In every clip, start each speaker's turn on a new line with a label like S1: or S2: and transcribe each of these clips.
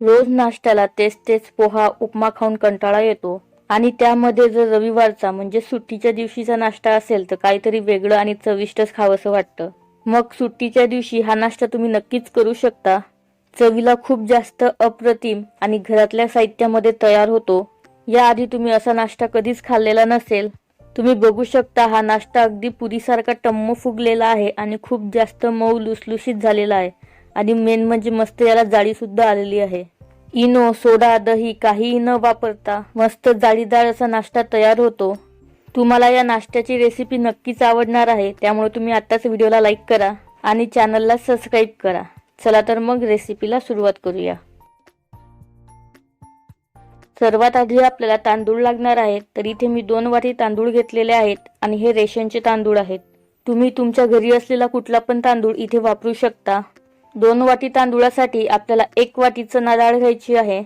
S1: रोज नाश्त्याला तेच तेच पोहा उपमा खाऊन कंटाळा येतो. आणि त्यामध्ये जर रविवारचा म्हणजे सुट्टीच्या दिवशीचा नाश्ता असेल तर काहीतरी वेगळं आणि चविष्टच खावंसं वाटतं. मग सुट्टीच्या दिवशी हा नाश्ता तुम्ही नक्कीच करू शकता. चवीला खूप जास्त अप्रतिम आणि घरातल्या साहित्यामध्ये तयार होतो. याआधी तुम्ही असा नाश्ता कधीच खाल्लेला नसेल. तुम्ही बघू शकता हा नाश्ता अगदी पुरीसारखा टम्म फुगलेला आहे आणि खूप जास्त मऊ लुसलुशीत झालेला आहे. आणि मेन म्हणजे मस्त याला जाळी सुद्धा आलेली आहे. इनो सोडा दही काहीही न वापरता मस्त जाळीदार असा नाश्ता तयार होतो. तुम्हाला या नाश्त्याची रेसिपी नक्कीच आवडणार आहे त्यामुळे तुम्ही आत्ताच व्हिडिओला लाईक करा आणि चॅनलला सबस्क्राईब करा. चला तर मग रेसिपीला सुरुवात करूया. सर्वात आधी आपल्याला तांदूळ लागणार आहेत तर इथे मी दोन वाटी तांदूळ घेतलेले आहेत आणि हे रेशनचे तांदूळ आहेत. तुम्ही तुमच्या घरी असलेला कुठला पण तांदूळ इथे वापरू शकता. दोन वाटी तांदूळासाठी आपल्याला एक वाटी चणा डाळ घ्यायची आहे.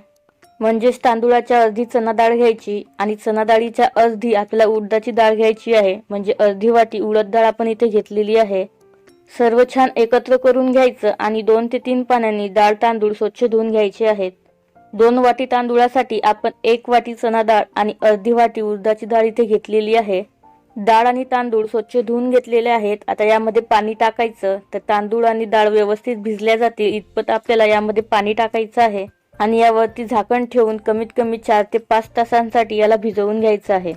S1: म्हणजेच तांदूळाच्या अर्धी चणा डाळ घ्यायची आणि चणा डाळीच्या अर्धी आपल्याला उडदाची डाळ घ्यायची आहे. म्हणजे अर्धी वाटी उडद डाळ आपण इथे घेतलेली आहे. सर्व छान एकत्र करून घ्यायचं आणि दोन ते तीन पाण्याने डाळ तांदूळ स्वच्छ धुवून घ्यायचे आहेत. दोन वाटी तांदूळासाठी आपण एक वाटी चणा डाळ आणि अर्धी वाटी उडदाची डाळ इथे घेतलेली आहे. डाळ आणि तांदूळ स्वच्छ धुवून घेतलेले आहेत. आता यामध्ये पाणी टाकायचं. तर तांदूळ आणि डाळ व्यवस्थित भिजल्या जातील. इतपत आपल्याला यामध्ये पाणी टाकायचं आहे. आणि यावरती झाकण ठेवून कमीत कमी चार ते पाच तासांसाठी याला भिजवून घ्यायचं आहे.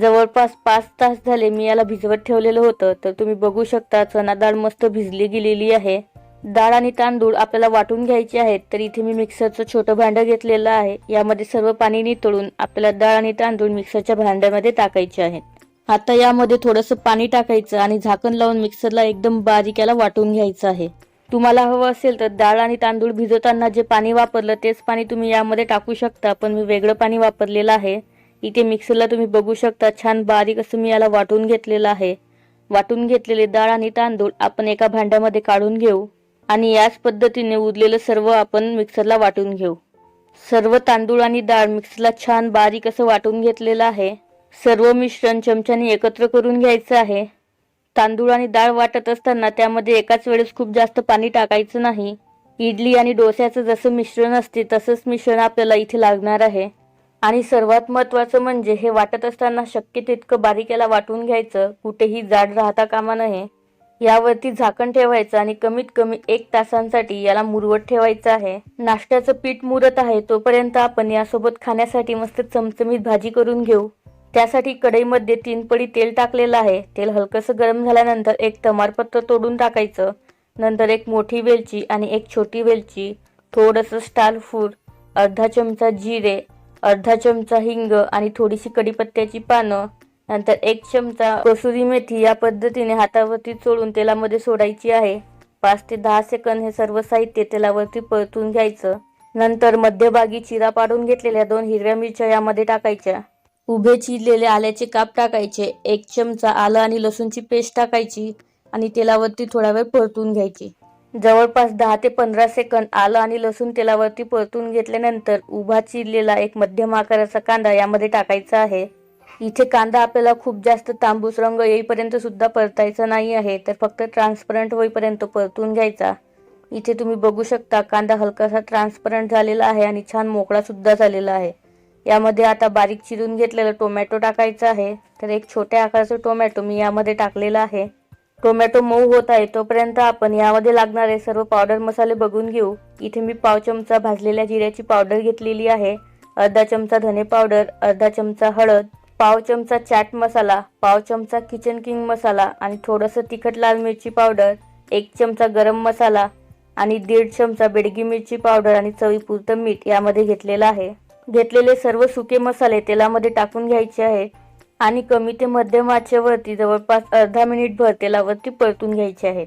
S1: जवळपास पाच तास झाले मी याला भिजवत ठेवलेलं होतं. तर तुम्ही बघू शकता चणा डाळ मस्त भिजली गेलेली आहे. डाळ आणि तांदूळ आपल्याला वाटून घ्यायचे आहेत. तर इथे मी मिक्सरचं छोटं भांडं घेतलेलं आहे. यामध्ये सर्व पाणी नितळून आपल्याला डाळ आणि तांदूळ मिक्सरच्या भांड्यामध्ये टाकायचे आहेत. आता यामध्ये थोडंसं पाणी टाकायचं आणि झाकण लावून मिक्सरला एकदम बारीक याला वाटून घ्यायचं आहे. तुम्हाला हवं असेल तर डाळ आणि तांदूळ भिजवताना जे पाणी वापरलं तेच पाणी तुम्ही यामध्ये टाकू शकता पण मी वेगळं पाणी वापरलेलं आहे. इथे मिक्सरला तुम्ही बघू शकता छान बारीक असं मी याला वाटून घेतलेलं आहे. वाटून घेतलेले डाळ आणि तांदूळ आपण एका भांड्यामध्ये काढून घेऊ आणि याच पद्धतीने उरलेलं सर्व आपण मिक्सरला वाटून घेऊ. सर्व तांदूळ आणि डाळ मिक्सरला छान बारीक असं वाटून घेतलेलं आहे. सर्व मिश्रण चमच्याने एकत्र करून घ्यायचं आहे. तांदूळ आणि डाळ वाटत असताना त्यामध्ये एकाच वेळेस खूप जास्त पाणी टाकायचं नाही. इडली आणि डोस्याचं जसं मिश्रण असते तसंच मिश्रण आपल्याला इथे लागणार आहे. आणि सर्वात महत्त्वाचं म्हणजे हे वाटत असताना शक्य तितकं बारीक्याला वाटून घ्यायचं. कुठेही जाड राहता कामा नये. यावरती झाकण ठेवायचं आणि कमीत कमी एक तासांसाठी याला मुरवत ठेवायचं आहे. नाश्त्याचं पीठ मुरत आहे तोपर्यंत आपण यासोबत खाण्यासाठी मस्त चमचमीत भाजी करून घेऊ. त्यासाठी कढईमध्ये तीन पडी तेल टाकलेलं आहे. तेल हलकंसं गरम झाल्यानंतर एक तमारपत्र तोडून टाकायचं. नंतर एक मोठी वेलची आणि एक छोटी वेलची थोडंसं स्टार फूड अर्धा चमचा जिरे अर्धा चमचा हिंग आणि थोडीशी कढीपत्त्याची पानं नंतर एक चमचा कसुरी मेथी या पद्धतीने हातावरती चोळून तेलामध्ये सोडायची आहे. पाच ते दहा सेकंद हे सर्व साहित्य तेलावरती परतून घ्यायचं. नंतर मध्यभागी चिरा पाडून घेतलेल्या दोन हिरव्या मिरच्या यामध्ये टाकायच्या. उभे चिरलेले आल्याचे काप टाकायचे. एक चमचा आलं आणि लसूणची पेस्ट टाकायची आणि तेलावरती थोडा वेळ परतून घ्यायची. जवळपास दहा ते पंधरा सेकंद आलं आणि लसूण तेलावरती परतून घेतल्यानंतर उभा चिरलेला एक मध्यम आकाराचा कांदा यामध्ये टाकायचा आहे. इथे कांदा आपल्याला खूप जास्त तांबूस रंग येईपर्यंत सुद्धा परतायचा नाही आहे तर फक्त ट्रान्सपरंट होईपर्यंत परतून घ्यायचा. इथे तुम्ही बघू शकता कांदा हलकासा ट्रान्सपरंट झालेला आहे आणि छान मोकळा सुद्धा झालेला आहे. यामध्ये आता बारीक चिरून घेतलेलं टोमॅटो टाकायचं आहे. तर एक छोट्या आकाराचं टोमॅटो मी यामध्ये टाकलेला आहे. टोमॅटो मऊ होत आहे तोपर्यंत आपण यामध्ये लागणारे सर्व पावडर मसाले बघून घेऊ. इथे मी पाव चमचा भाजलेल्या जिऱ्याची पावडर घेतलेली आहे. अर्धा चमचा धने पावडर अर्धा चमचा हळद पाव चमचा चाट मसाला पाव चमचा किचन किंग मसाला आणि थोडंसं तिखट लाल मिरची पावडर एक चमचा गरम मसाला आणि दीड चमचा बेडगी मिरची पावडर आणि चवीपुरतं मीठ यामध्ये घेतलेलं आहे. घेतलेले सर्व सुके मसाले तेलामध्ये टाकून घ्यायचे आहे. आणि कमी ते मध्यम आचेवरती जवळपास अर्धा मिनिटभर तेलावरती परतून घ्यायचे आहेत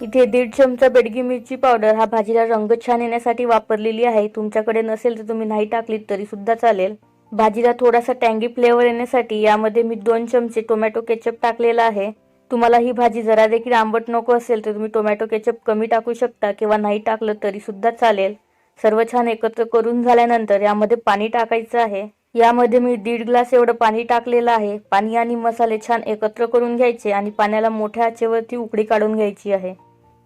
S1: इथे दीड चमचा बेडगी मिरची पावडर हा भाजीला रंग छान येण्यासाठी वापरलेली आहे. तुमच्याकडे नसेल तर तुम्ही नाही टाकलीत तरी सुद्धा चालेल. भाजीला थोडासा टँगी फ्लेवर येण्यासाठी यामध्ये मी दोन चमचे टोमॅटो केचप टाकलेला आहे. तुम्हाला ही भाजी जरा देखील आंबट नको असेल तर तुम्ही टोमॅटो केचप कमी टाकू शकता किंवा नाही टाकलं तरी सुद्धा चालेल. सर्व छान एकत्र करून झाल्यानंतर यामध्ये पाणी टाकायचं आहे. यामध्ये मी दीड ग्लास एवढं पाणी टाकलेलं आहे. पाणी आणि मसाले छान एकत्र करून घ्यायचे आणि पाण्याला मोठ्या आचेवरती उकळी काढून घ्यायची आहे.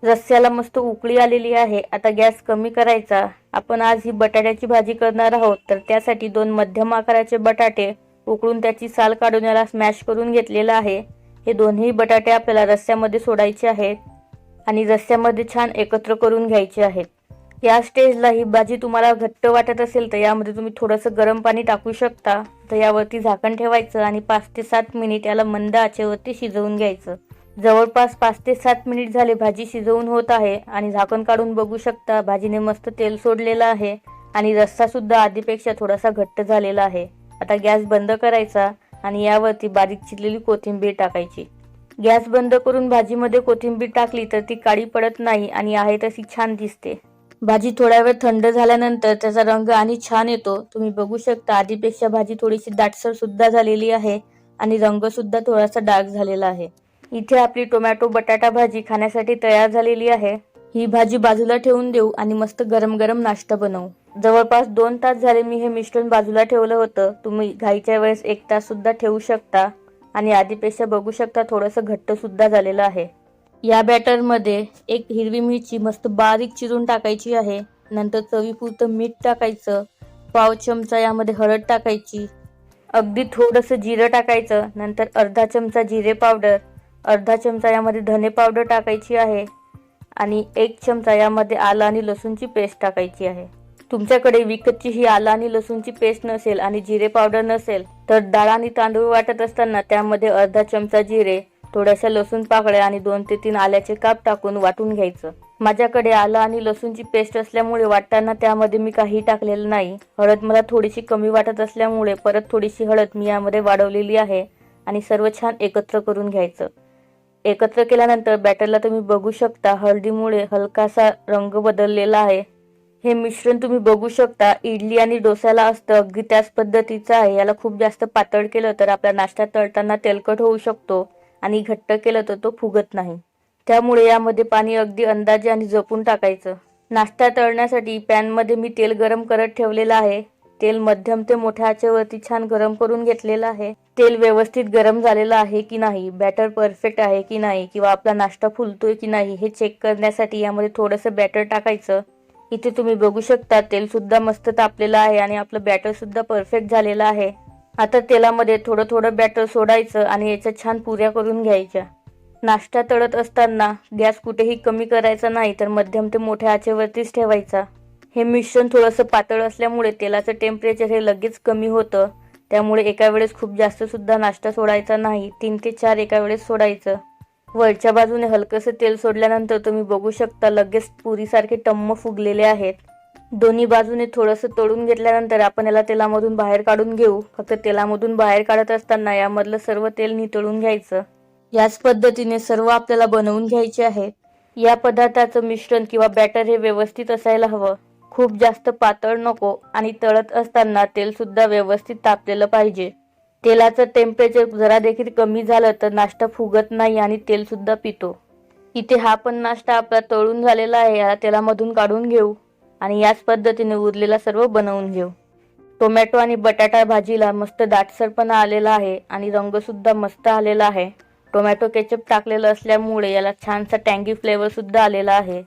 S1: रस्स्याला मस्त उकळी आलेली आहे. आता गॅस कमी करायचा. आपण आज ही बटाट्याची भाजी करणार आहोत. तर त्यासाठी दोन मध्यम आकाराचे बटाटे उकळून त्याची साल काढून याला स्मॅश करून घेतलेलं आहे. हे दोन्ही बटाटे आपल्याला रस्स्यामध्ये सोडायचे आहेत आणि रस्स्यामध्ये छान एकत्र करून घ्यायचे आहेत. या स्टेजला ही भाजी तुम्हाला घट्ट वाटत असेल तर यामध्ये तुम्ही थोडंसं गरम पाणी टाकू शकता. तर यावरती झाकण ठेवायचं आणि पाच ते सात मिनिट याला मंद आचेवरती शिजवून घ्यायचं. जवळपास पाच ते सात मिनिट झाले भाजी शिजवून होत आहे आणि झाकण काढून बघू शकता भाजीने मस्त तेल सोडलेलं आहे आणि रस्सा सुद्धा आधीपेक्षा थोडासा घट्ट झालेला आहे. आता गॅस बंद करायचा आणि यावरती बारीक चिरलेली कोथिंबीर टाकायची. गॅस बंद करून भाजीमध्ये कोथिंबीर टाकली तर ती काळी पडत नाही आणि आहे तशी छान दिसते. भाजी थोड्या वेळ थंड झाल्यानंतर त्याचा रंग आणि छान येतो. तुम्ही बघू शकता आधीपेक्षा भाजी थोडीशी दाटसर सुद्धा झालेली आहे आणि रंग सुद्धा थोडासा डार्क झालेला आहे. इथे आपली टोमॅटो बटाटा भाजी खाण्यासाठी तयार झालेली आहे. ही भाजी बाजूला ठेवून देऊ आणि मस्त गरम गरम नाश्ता बनवू. जवळपास दोन तास झाले मी हे मिश्रण बाजूला ठेवलं होतं. तुम्ही घाईच्या वेळेस एक तास सुद्धा ठेवू शकता आणि आधीपेक्षा बघू शकता थोडंसं घट्ट सुद्धा झालेलं आहे. या बॅटरमध्ये एक हिरवी मिरची मस्त बारीक चिरून टाकायची आहे. नंतर चवीपुरतं मीठ टाकायचं. पाव चमचा यामध्ये हळद टाकायची. अगदी थोडंसं जिरं टाकायचं. नंतर अर्धा चमचा जिरे पावडर अर्धा चमचा यामध्ये धने पावडर टाकायची आहे. आणि एक चमचा यामध्ये आलं आणि लसूणची पेस्ट टाकायची आहे. तुमच्याकडे विकतची ही आलं आणि लसूणची पेस्ट नसेल आणि जिरे पावडर नसेल तर डाळ आणि तांदूळ वाटत असताना त्यामध्ये अर्धा चमचा जिरे थोड्याशा लसूण पाकळ्या आणि दोन ते तीन आल्याचे काप टाकून वाटून घ्यायचं. माझ्याकडे आलं आणि लसूणची पेस्ट असल्यामुळे वाटताना त्यामध्ये मी काही टाकलेलं नाही. हळद मला थोडीशी कमी वाटत असल्यामुळे परत थोडीशी हळद मी यामध्ये वाढवलेली आहे आणि सर्व छान एकत्र करून घ्यायचं. एकत्र केल्यानंतर बॅटरला तुम्ही बघू शकता हळदीमुळे हलकासा रंग बदललेला आहे. हे मिश्रण तुम्ही बघू शकता इडली आणि डोसाला असतं अगदी त्याच पद्धतीचं आहे. याला खूप जास्त पातळ केलं तर आपला नाश्ता तळताना तेलकट होऊ शकतो. आणि घट्ट केलं तर तो फुगत नाही. त्यामुळे यामध्ये पाणी अगदी अंदाजे आणि जपून टाकायचं. नाश्ता तळण्यासाठी पॅनमध्ये मी तेल गरम करत ठेवलेलं आहे. तेल मध्यम ते मोठ्या आचेवरती छान गरम करून घेतलेलं आहे. तेल व्यवस्थित गरम झालेलं आहे की नाही? बॅटर परफेक्ट आहे की नाही? किंवा आपला नाश्ता फुलतोय की नाही? हे चेक करण्यासाठी यामध्ये थोडंसं बॅटर टाकायचं. इथे तुम्ही बघू शकता तेल सुद्धा मस्त तापलेलं आहे आणि आपलं बॅटर सुद्धा परफेक्ट झालेलं आहे. आता तेलामध्ये थोडं थोडं बॅटर सोडायचं आणि याच्या छान पुऱ्या करून घ्यायच्या. नाश्ता तळत असताना गॅस कुठेही कमी करायचा नाही तर मध्यम ते मोठ्या आचेवरतीच ठेवायचा. हे मिश्रण थोडंसं पातळ असल्यामुळे तेलाचं टेम्परेचर हे लगेच कमी होतं. त्यामुळे एका वेळेस खूप जास्त सुद्धा नाश्ता सोडायचा नाही तीन ते चार एका वेळेस सोडायचं. वरच्या बाजूने हलकंसं तेल सोडल्यानंतर तुम्ही बघू शकता लगेच पुरीसारखे टम्म फुगलेले आहेत. दोन्ही बाजूने थोडंसं तळून घेतल्यानंतर आपण याला तेलामधून बाहेर काढून घेऊ. फक्त तेलामधून बाहेर काढत असताना यामधलं सर्व तेल नितळून घ्यायचं. याच पद्धतीने सर्व आपल्याला बनवून घ्यायचे आहे. या पदार्थाचं मिश्रण किंवा बॅटर हे व्यवस्थित असायला हवं. खूप जास्त पातळ नको आणि तळत असताना तेल सुद्धा व्यवस्थित तापलेलं पाहिजे. तेलाचं टेम्परेचर जरा देखील कमी झालं तर नाश्ता फुगत नाही आणि तेल सुद्धा पितो. इथे हा पण नाश्ता आपला तळून झालेला आहे. याला तेलामधून काढून घेऊ. आणि याच पद्धतीने उरलेला सर्व बनवून घेऊ. टोमॅटो आणि बटाटा भाजीला मस्त दाटसरपणा आलेला आहे आणि रंगसुद्धा मस्त आलेला आहे. टोमॅटो केचप टाकलेलं असल्यामुळे याला छानसा टँगी फ्लेवरसुद्धा आलेला आहे.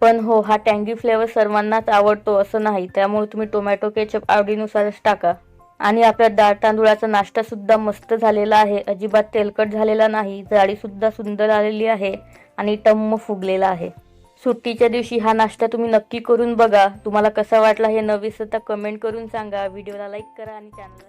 S1: पण हो हा टँगी फ्लेवर सर्वांनाच आवडतो असं नाही त्यामुळे तुम्ही टोमॅटो केचप आवडीनुसारच टाका. आणि आपल्या डाळ तांदुळाचा नाश्तासुद्धा मस्त झालेला आहे. अजिबात तेलकट झालेला नाही जाळीसुद्धा सुंदर आलेली आहे आणि टम्म फुगलेला आहे. सुट्टीच्या दिवशी हा नाश्ता तुम्ही नक्की करून बघा. तुम्हाला कसा वाटला हे नवीसता कमेंट करून सांगा. व्हिडिओला लाईक करा आणि चॅनलला